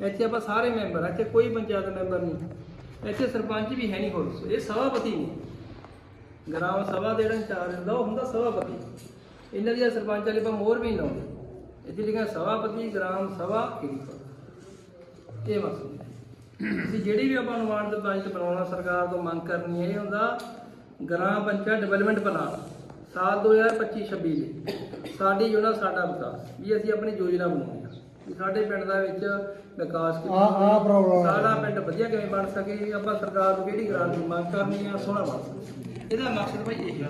ਇੱਥੇ ਆਪਾਂ ਸਾਰੇ ਮੈਂਬਰ ਆ ਇੱਥੇ ਕੋਈ ਪੰਚਾਇਤ ਮੈਂਬਰ ਨਹੀਂ। ਇੱਥੇ ਸਰਪੰਚ ਵੀ ਹੈ ਨਹੀਂ ਹੋਰ ਇਹ ਸਭਾਪਤੀ ਨਹੀਂ ਗ੍ਰਾਮ ਸਭਾ ਦੇ ਜਿਹੜਾ ਇੰਚਾਰਜ ਹੁੰਦਾ, ਉਹ ਹੁੰਦਾ ਸਭਾਪਤੀ। ਇਹਨਾਂ ਦੀਆਂ ਸਰਪੰਚ ਵਾਲੇ ਆਪਾਂ ਮੋਹਰ ਵੀ ਲਾਉਂਦੇ। ਇੱਥੇ ਲਿਖਿਆ ਸਭਾਪਤੀ, ਗ੍ਰਾਮ ਸਭਾ ਕੀਰਤਨ ਇਹ ਮਕਸਦ ਤੁਸੀਂ ਜਿਹੜੀ ਵੀ ਆਪਾਂ ਅਨੁਮਾਨਿਤ ਬਜਟ ਬਣਾਉਣਾ, ਸਰਕਾਰ ਤੋਂ ਮੰਗ ਕਰਨੀ ਹੈ, ਇਹ ਹੁੰਦਾ ਗ੍ਰਾਮ ਪੰਚਾਇਤ ਡਿਵੈਲਪਮੈਂਟ ਪਲਾਨ, ਸਾਲ 2025-26 ਲਈ ਸਾਡੀ ਯੋਜਨਾ ਸਾਡਾ ਵਿਕਾਸ। ਵੀ ਅਸੀਂ ਆਪਣੀ ਯੋਜਨਾ ਬਣਾਉਣੀ ਆ। ਸਾਡੇ ਪਿੰਡ ਦਾ ਵਿੱਚ ਵਿਕਾਸ ਆਹ- ਆਹ problem। ਸਾਡਾ ਪਿੰਡ ਵਧੀਆ ਕਿਵੇਂ ਬਣ ਸਕੇ ਆਪਾਂ ਸਰਕਾਰ ਨੂੰ ਕਿਹੜੀ ਗ੍ਰਾਂਟ ਦੀ ਮੰਗ ਕਰਨੀ ਆ ਸੋਹਣਾ ਬਣ ਸਕੇ। ਇਹਦਾ ਮਕਸਦ ਭਾਈ ਇਹ ਹੈ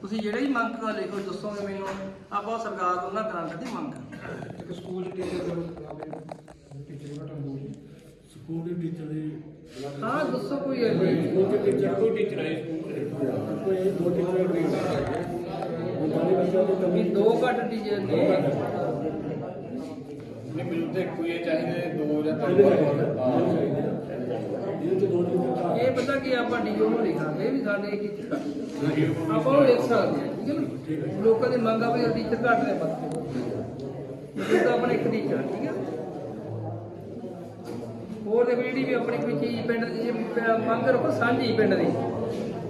ਤੁਸੀਂ ਜਿਹੜੇ ਵੀ ਮੰਗ ਕਰ ਲਿਖੋ ਦੱਸੋਗੇ ਮੈਨੂੰ। ਆਪਾਂ ਸਰਕਾਰ ਤੋਂ ਨਾ ਗ੍ਰਾਂਟ ਦੀ ਮੰਗ ਕਰਾਂਗੇ ਇੱਕ ਸਕੂਲ ਟੀਚਰ ਦੇ ਟੀਚਰ ਦੋ ਸਕੂਲ ਦੇ ਟੀਚਰ ਦੀ ਹਾਂ ਦੱਸੋ ਕੋਈ ਹੈ। ਜੀ ਕੋਈ ਟੀਚਰ ਕੋਈ ਟੀਚਰ ਸਕੂਲ ਕੋਈ ਦੋ ਟੀਚਰ ਦੀ ਦੀ ਵੀ ਕਮੀ ਦੋ ਘੱਟ ਟੀਚਰ ਨੇ। ਨਹੀਂ ਮੈਨੂੰ ਤਾਂ ਹੈ, ਚਾਹੀਦੇ ਦੋ ਜਾਂ ਤਿੰਨ ਵਿੱਚ ਹਾਂ ਇਹਦੇ ਚ ਦੋ ਟੀਚਰ ਇਹ ਪਤਾ ਕਿ ਆਪਾਂ ਡੀਓ ਨੂੰ ਲਿਖਾਂਗੇ ਵੀ ਸਾਡੇ ਇੱਕ ਟੀਚਰ ਆਪਾਂ ਉਹ ਲਿਖ ਸਕਦੇ ਹਾਂ ਠੀਕ ਹੈ ਨਾ? ਲੋਕਾਂ ਦੀ ਮੰਗ ਆ ਵੀ ਟੀਚਰ ਘੱਟ ਨੇ ਬੱਚੇ। ਇਹ ਤਾਂ ਆਪਣੇ ਇੱਕ ਟੀਚਰ ਠੀਕ ਹੈ? ਹੋਰ ਦੇਖੋ ਜਿਹੜੀ ਵੀ ਆਪਣੀ ਕੋਈ ਚੀਜ਼ ਪਿੰਡ ਦੀ ਮੰਗ ਰੱਖੋ ਸਾਂਝੀ ਪਿੰਡ ਦੀ।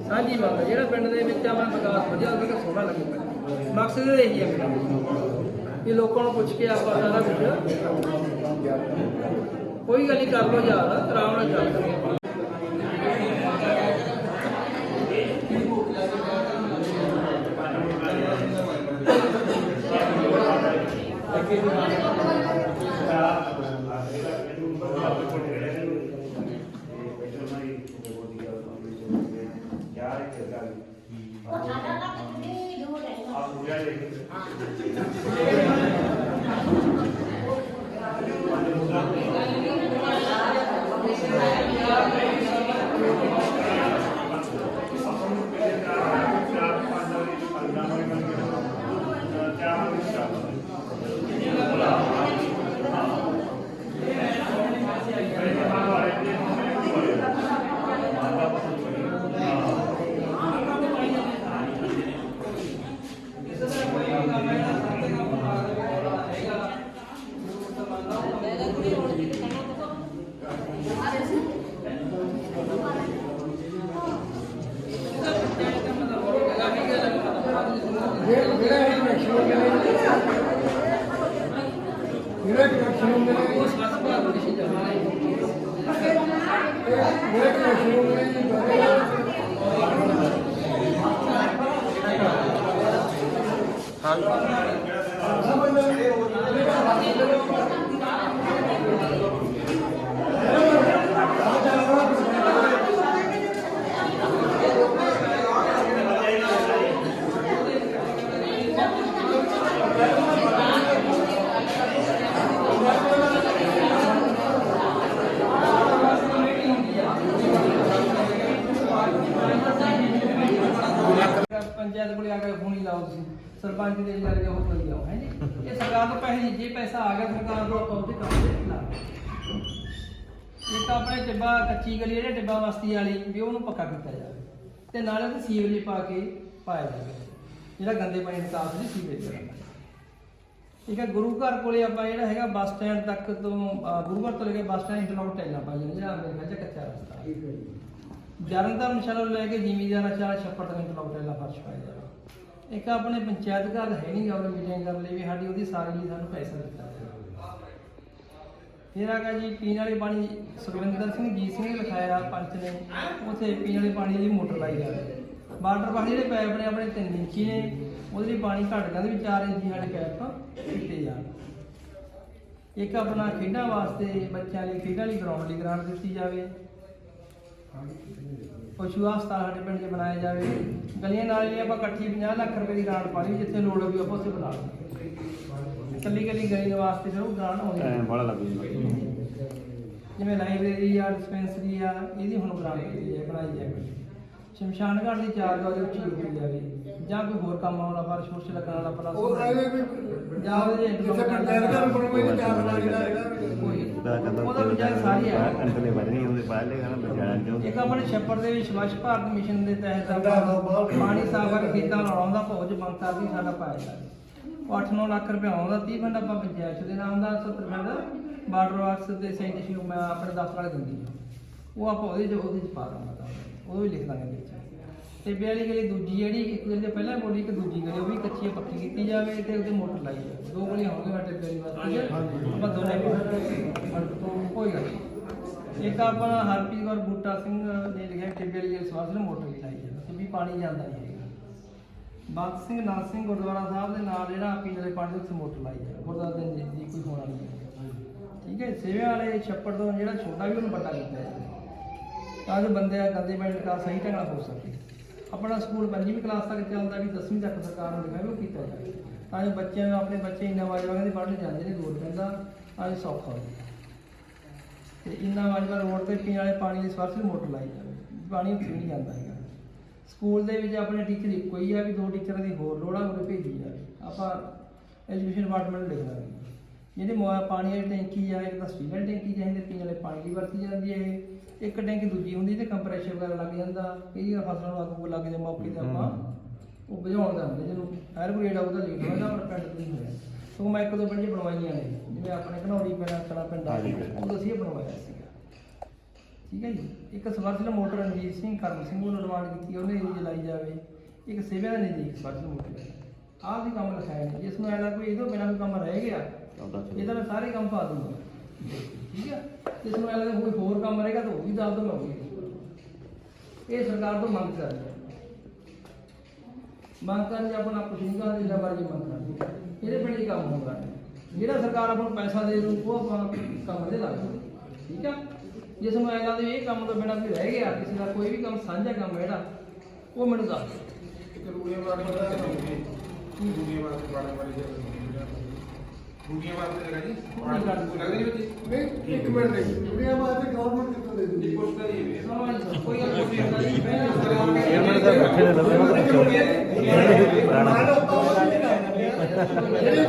ਸਾਂਝੀ ਮੰਗ ਜਿਹੜਾ ਪਿੰਡ ਦੇ ਵਿੱਚ ਆਪਣਾ ਵਿਕਾਸ ਵਧੀਆ ਹੋਵੇ ਤਾਂ ਸੋਹਣਾ ਲੱਗੇ। ਮਕਸਦ ਇਹ ਹੀ ਹੈ ਮੇਰਾ। ਇਹ ਲੋਕਾਂ ਨੂੰ ਪੁੱਛ ਕੇ ਆਪਾਂ ਸਾਰਾ ਕੁਝ ਕੋਈ ਗੱਲ ਨਹੀਂ ਕਰ ਲੋ ਯਾਰ ਆਰਾਮ ਨਾਲ ਚੱਲ ਕਰੋ ਜਿਹੜਾ ਇਹ ਕਨੈਕਸ਼ਨ ਹੁੰਦੇ ਨੇ ਜਿਹੜਾ ਕਨੈਕਸ਼ਨ 한 ਹੀ ਲਾਓ ਤੁਸੀਂ। ਸਰਪੰਚ ਦੇ ਜਾ ਕੇ ਹੋਰ ਕੋਈ ਜਾਓ ਹੈ ਜੀ? ਇਹ ਸਰਕਾਰ ਤੋਂ ਪੈਸੇ ਨਹੀਂ ਜੇ ਪੈਸਾ ਆ ਗਿਆ ਸਰਕਾਰ ਤੋਂ ਆਪਾਂ ਉਹਦੇ ਕੰਮ ਤੇ ਲਾ ਇਹ ਤਾਂ ਆਪਣੇ ਟਿੱਬਾ ਕੱਚੀ ਗਲੀ ਜਿਹੜੇ ਟਿੱਬਾ ਮਸਤੀ ਵਾਲੀ ਵੀ ਉਹਨੂੰ ਪੱਕਾ ਕੀਤਾ ਜਾਵੇ। ਤੇ ਨਾਲੇ ਤੇ ਸੀਵਰੇਜ ਪਾ ਕੇ ਪਾਇਆ ਜਾਵੇ। ਜਿਹੜਾ ਗੰਦੇ ਪਾਣੀ ਦੀ ਸੀਵਰੇਜ ਦਾ। ਠੀਕ ਹੈ ਗੁਰੂ ਘਰ ਕੋਲੇ ਆਪਾਂ ਜਿਹੜਾ ਹੈਗਾ ਬੱਸ ਸਟੈਂਡ ਤੱਕ ਤੋਂ ਗੁਰੂ ਘਰ ਤੋਂ ਲੈ ਕੇ ਬੱਸ ਸਟੈਂਡ ਇੰਟਰਲੋਕ ਟੈਲਾਂ ਪਾ ਜਾਂਦੇ ਜਿਹੜਾ ਮੇਰੇ ਖਿਆਲ ਚ ਕੱਚਾ ਰਸਤਾ। ਹੈ ਜਰਨਤਨ ਸ਼ਰਲ ਲੈ ਕੇ ਜ਼ਿਮੀਦਾਰ ਚਾਹ ਛੱਪੜ ਤੱਕ ਇੰਟਰਲੋਕ ਟੈਲਾਂ ਫਰਸ਼ ਪਾਇਆ ਜਾਵੇ ਇੱਕ ਆਪਣੇ ਪੰਚਾਇਤ ਘਰ ਹੈ ਨਹੀਂ ਗਾ ਉਹ ਮੀਟਿੰਗ ਕਰਨ ਲਈ ਵੀ ਸਾਡੀ ਉਹਦੀ ਸਾਰੀ ਲਈ ਸਾਨੂੰ ਪੈਸਾ ਦਿੱਤਾ ਜਾਵੇ ਫਿਰ ਗਿਆ ਜੀ, ਪੀਣ ਵਾਲੇ ਪਾਣੀ ਸੁਖਵਿੰਦਰ ਸਿੰਘ ਜੀ ਸਿੰਘ ਨੇ ਲਿਖਾਇਆ, ਪੰਚ ਨੇ। ਉਥੇ ਪੀਣ ਵਾਲੇ ਪਾਣੀ ਦੀ ਮੋਟਰ ਲਾਈ ਜਾਵੇ ਵਾਟਰ ਪਾਸ ਜਿਹੜੇ ਪੈਪ ਨੇ ਆਪਣੇ 3 ਇੰਚੀ ਨੇ, ਉਹਦੇ ਲਈ ਪਾਣੀ ਘੱਟ ਕਹਿੰਦੇ ਵੀ 4 ਇੰਚੀ ਸਾਡੇ ਪੈਪ ਦਿੱਤੇ ਜਾਣ। ਇੱਕ ਆਪਣਾ ਖੇਡਾਂ ਵਾਸਤੇ ਬੱਚਿਆਂ ਲਈ, ਖੇਡਾਂ ਲਈ ਗਰਾਊਂਡ ਲਈ ਗ੍ਰਾਂਟ ਦਿੱਤੀ ਜਾਵੇ। ਪਸ਼ੂ ਹਸਪਤਾਲ ਸਾਡੇ ਪਿੰਡ 'ਚ ਬਣਾਇਆ ਜਾਵੇ। ਗਲੀਆਂ ਨਾਲੀਆਂ ਆਪਾਂ ਇਕੱਠੀ 50 ਲੱਖ ਰੁਪਏ ਦੀ ਗ੍ਰਾਂਟ ਪਾ ਲਈ ਜਿੱਥੇ ਲੋੜ ਹੋਵੇ ਆਪਾਂ ਉੱਥੇ ਬਣਾ ਲਵਾਂਗੇ ਇਕੱਲੀ ਇਕੱਲੀ ਗਲੀ ਦੇ ਵਾਸਤੇ ਜ਼ਰੂਰ ਗ੍ਰਾਂਟ ਆਉਂਦੀ ਹੈ ਬੜਾ ਲੱਗ ਜਿਵੇਂ ਲਾਇਬ੍ਰੇਰੀ ਆ ਡਿਸਪੈਂਸਰੀ ਆ ਇਹਦੀ ਹੁਣ ਗ੍ਰਾਂਟ ਬਣਾਈ ਜਾਵੇ ਸ਼ਮਸ਼ਾਨ ਘਾਟ ਦੀ ਚਾਰ ਗਾਜ ਉੱਚੀ ਕੀਤੀ ਜਾਵੇ। ਜਾਂ ਕੋਈ ਹੋਰ ਕੰਮ ਆਉਣਾ ਪਰ ਸ਼ੋਰਸ਼ ਲੱਗਣ ਵਾਲਾ ਪਲਾਸ ਉਹ ਕਹਿੰਦੇ ਵੀ ਜਾਂ ਉਹਦੇ ਜਿੱਥੇ ਪੰਚਾਇਤ ਘਰ ਬਣੂਗਾ ਇਹਦੀ ਚਾਰ ਬਣਾ ਕੇ ਲਾਏਗਾ ਉਹਦਾ ਪੰਚਾਇਤ ਸਾਰੀ ਆ ਅੰਕਲੇ ਵਧਣੀ ਉਹਦੇ ਬਾਹਰ ਲੈ ਗਾਣਾ ਬਜਾਣਾ ਜੋ ਇੱਕ ਆਪਣੇ ਛੱਪੜ ਦੇ ਵਿੱਚ ਸਵੱਛ ਭਾਰਤ ਮਿਸ਼ਨ ਦੇ ਤਹਿਤ ਪਾਣੀ ਸਾਫ਼ ਕਰਕੇ ਖੇਤਾਂ ਨੂੰ ਲਾਉਣ ਦਾ ਭੋਜ ਮੰਗ ਕਰਦੀ ਸਾਡਾ ਪਾਇਆ ਜਾਵੇ ਉਹ 8-9 ਲੱਖ ਰੁਪਏ ਆਉਂਦਾ 30 ਫੰਡ ਆਪਾਂ ਪੰਚਾਇਤ ਦੇ ਨਾਮ ਦਾ 70 ਫੰਡ ਵਾਟਰ ਵਾਕਸ ਤੇ ਸੈਨੀਟੇਸ਼ਨ ਮੈਂ ਆਪਣੇ ਦਫ਼ਤਰ ਵਾਲੇ ਦਿੰਦੀ ਹਾਂ ਉਹ ਆਪਾਂ ਉਹਦੇ 'ਚ ਉਹਦੇ 'ਚ ਪਾ ਦਾਂਗਾ ਉਹ ਵੀ ਲਿਖ ਦਾਂਗੇ ਵਿੱਚ। ਤੇ ਬਿਆਲੀ ਗਲੀ ਦੂਜੀ ਜਿਹੜੀ ਇੱਕ ਜਿਹੜੀ ਪਹਿਲਾਂ ਬੋਲੀ ਇੱਕ ਦੂਜੀ ਗਲੀ ਉਹ ਵੀ ਕੱਚੀ ਪੱਕੀ ਕੀਤੀ ਜਾਵੇ ਤੇ ਉਹਦੇ ਮੋਟਰ ਲਾਈ ਜਾਵੇ। ਦੋ ਗਲੀਆਂ ਹੋਣਗੀਆਂ ਸਾਡੇ ਗਲੀ ਵਾਸਤੇ। ਆਪਾਂ ਦੋਨੇ ਵੀ ਕੋਈ ਗੱਲ ਨਹੀਂ। ਇੱਕ ਆਪਣਾ ਹਰਪ੍ਰੀਤ ਕੌਰ ਬੂਟਾ ਸਿੰਘ ਨੇ ਲਿਖਿਆ ਟਿੱਬੇ ਵਾਲੀ ਇਸ ਵਾਸਤੇ ਮੋਟਰ ਵੀ ਲਾਈ ਜਾਵੇ। ਤੇ ਵੀ ਪਾਣੀ ਜਾਂਦਾ ਨਹੀਂ ਹੈਗਾ। ਬੰਦ ਸਿੰਘ ਨਾਲ ਸਿੰਘ ਗੁਰਦੁਆਰਾ ਸਾਹਿਬ ਦੇ ਨਾਲ ਜਿਹੜਾ ਪੀਣ ਵਾਲੇ ਪਾਣੀ ਦੇ ਮੋਟਰ ਲਾਈ ਜਾਵੇ। ਗੁਰਦੁਆਰਾ ਦੇ ਨਜ਼ਦੀਕ ਕੋਈ ਹੋਣਾ ਨਹੀਂ ਠੀਕ ਹੈ ਸੇਵੇ ਵਾਲੇ ਛੱਪੜ ਤੋਂ ਜਿਹੜਾ ਛੋਟਾ ਵੀ ਉਹਨੂੰ ਵੱਡਾ ਕੀਤਾ ਤਾਂ ਜੋ ਬੰਦੇ ਦਾ ਗੰਦੇ ਪਾਣੀ ਦਾ ਸਹੀ ਢੰਗ ਨਾਲ ਹੋ ਸਕੇ। ਆਪਣਾ ਸਕੂਲ ਪੰਜਵੀਂ ਕਲਾਸ ਤੱਕ ਚੱਲਦਾ ਵੀ 10ਵੀਂ ਤੱਕ ਸਰਕਾਰ ਨੂੰ ਦਿਖਾਵੇ ਉਹ ਕੀਤਾ ਜਾਵੇ। ਤਾਂ ਜੋ ਬੱਚਿਆਂ ਨੂੰ ਆਪਣੇ ਬੱਚੇ ਇੰਨਾ ਵਾਜਵਾ ਦੇ ਪੜ੍ਹਨ ਜਾਂਦੇ ਨੇ ਦੂਰ ਪੈਂਦਾ ਤਾਂ ਜੋ ਸੌਖਾ ਹੋ ਤੇ ਇੰਨਾ ਵਾਜਵਾ ਰੋਡ ਤੇ ਪੀਣ ਵਾਲੇ ਪਾਣੀ ਦੀ ਸਪਰਸ਼ ਮੋਟਰ ਲਾਈ ਜਾਵੇ, ਪਾਣੀ ਉੱਥੇ ਨਹੀਂ ਜਾਂਦਾ ਹੈਗਾ। ਸਕੂਲ ਦੇ ਵਿੱਚ ਆਪਣੇ ਟੀਚਰ ਇੱਕੋ ਹੀ ਆ ਵੀ ਦੋ ਟੀਚਰਾਂ ਦੀ ਹੋਰ ਲੋੜ ਆ ਉਹਦੇ ਭੇਜੀ ਜਾਵੇ। ਆਪਾਂ ਐਜੂਕੇਸ਼ਨ ਡਿਪਾਰਟਮੈਂਟ ਨੂੰ ਲਿਖ ਦਾਂਗੇ ਜਿਹੜੇ ਪਾਣੀ ਵਾਲੀ ਟੈਂਕੀ ਆ, ਇੱਕ ਤਾਂ ਸਟੀਲ ਟੈਂਕੀ ਚਾਹੀਦੀ, ਪੀਣ ਵਾਲੇ ਪਾਣੀ ਦੀ ਵਰਤੀ ਜਾਂਦੀ ਹੈ ਇਹ। ਇੱਕ ਟੈਂਕੀ ਦੂਜੀ ਹੁੰਦੀ ਤੇ ਕੰਪਰੈਸ਼ਰ ਵਗੈਰਾ ਲੱਗ ਜਾਂਦਾ ਵਾਰ ਫਸਲਾਂ ਨੂੰ ਅੱਗ ਲੱਗ ਜਾਂਦੇ ਮੌਕੇ ਤੇ ਆਪਾਂ। ਉਹ ਬੁਝਾਉਣ ਦਾ ਹੁੰਦਾ ਜਿਹਨੂੰ ਫਾਇਰ ਬ੍ਰਿਗੇਡ ਆਉਂਦਾ ਲੇਟ ਹੁੰਦਾ ਪਰ ਪਿੰਡ ਨਹੀਂ ਹੋਇਆ। ਸੋ ਮੈਂ ਇੱਕ ਦੋ ਪਿੰਡ 'ਚ ਬਣਵਾਈਆਂ ਨੇ ਜਿਵੇਂ ਆਪਣੇ ਘਨੌਰੀ ਪਿੰਡ ਕਲਾ ਪਿੰਡ ਆ ਉਹ ਅਸੀਂ ਇਹ ਬਣਵਾਇਆ ਸੀਗਾ। ਠੀਕ ਹੈ ਜੀ? ਇੱਕ ਸਵਰਜਲ ਮੋਟਰ ਰਣਜੀਤ ਸਿੰਘ ਕਰਮ ਸਿੰਘ ਨੂੰ ਨਿਰਮਾਣ ਕੀਤੀ ਉਹਨੇ ਇਹ ਜਲਾਈ ਜਾਵੇ। ਇੱਕ ਸੇਵਾ ਦੇ ਨਜ਼ਦੀਕ ਸਵਰਜਲ ਮੋਟਰ। ਆਹ ਵੀ ਕੰਮ ਲਿਖਾਇਆ ਨੇ ਜਿਸ ਨੂੰ ਐਲਾ ਕੋਈ ਇਹਦੋਂ ਬਿਨਾਂ ਕੰਮ ਰਹਿ ਗਿਆ ਇਹਦਾ ਮੈਂ ਸਾਰੇ ਕੰਮ ਪਾ ਦੂੰਗਾ। ਠੀਕ ਹੈ ਜਿਸ ਨੂੰ ਐਲਾ ਕੋਈ ਹੋਰ ਕੰਮ ਰਹੇਗਾ ਤਾਂ ਉਹ ਵੀ ਦੱਸ ਦੋ ਮੈਂ ਉਹ ਵੀ ਇਹ ਸਰਕਾਰ ਤੋਂ ਮੰਗ ਕਰ ਰਿਹਾ ਮੰਗ ਕਰਨ ਜੇ ਆਪਣਾ ਕੁਛ ਨਹੀਂ ਕਰਦੇ ਜਿੰਨਾ ਮਰਜ਼ੀ ਮੰਗ ਕਰਦੇ ਇਹਦੇ ਪਿੰਡ ਹੀ ਕੰਮ ਹੋਊਗਾ। ਜਿਹੜਾ ਸਰਕਾਰ ਆਪਾਂ ਨੂੰ ਪੈਸਾ ਦੇ ਦੂ ਉਹ ਆਪਾਂ ਕੰਮ ਦੇ ਲਾ ਦਿੰਦੇ ਠੀਕ ਆ? ਜਿਸ ਨੂੰ ਐਲਾ ਦੇ ਇਹ ਕੰਮ ਤੋਂ ਬਿਨਾਂ ਕੋਈ ਰਹਿ ਗਿਆ, ਕਿਸੇ ਦਾ ਕੋਈ ਵੀ ਕੰਮ, ਸਾਂਝਾ ਕੰਮ ਹੈ ਜਿਹੜਾ, ਉਹ ਮੈਨੂੰ ਦੱਸ ਦਿਓ। ਇੱਕ ਰੂੜੀਆਂ ਵਾਸਤੇ ਪਤਾ ਨਹੀਂ ਰੂੜੀਆਂ ਵਾਸਤੇ ਪਾਣੀ ਵਾਲੀ ਜਗ੍ਹਾ ਰੂੜੀਆਂ ਵਾਸਤੇ ਜਗ੍ਹਾ ਜੀ। ਪਾਣੀ ਲੱਗਦੀ ਨਹੀਂ ਬੱਚੀ? ਨਹੀਂ ਇੱਕ ਮਿੰਟ ਨਹੀਂ ਦੁਨੀਆ ਬਾਅਦ ਗਵਰਨਮੈਂਟ ਕਿੱਥੋਂ ਦੇ ਦਿੰਦੀ? ਪੁੱਛ ਤਾਂ ਜੀ ਕੋਈ ਗੱਲ ਨਹੀਂ। ਕਰਦਾ ਜੀ ਚੇਅਰਮੈਨ ਸਾਹਿਬ ਬੈਠੇ ਨੇ ਲੱਭੇ। ਨਾ ਪੁੱਛੋ ਜਿਹੜੀ ਜਿਹੜੀ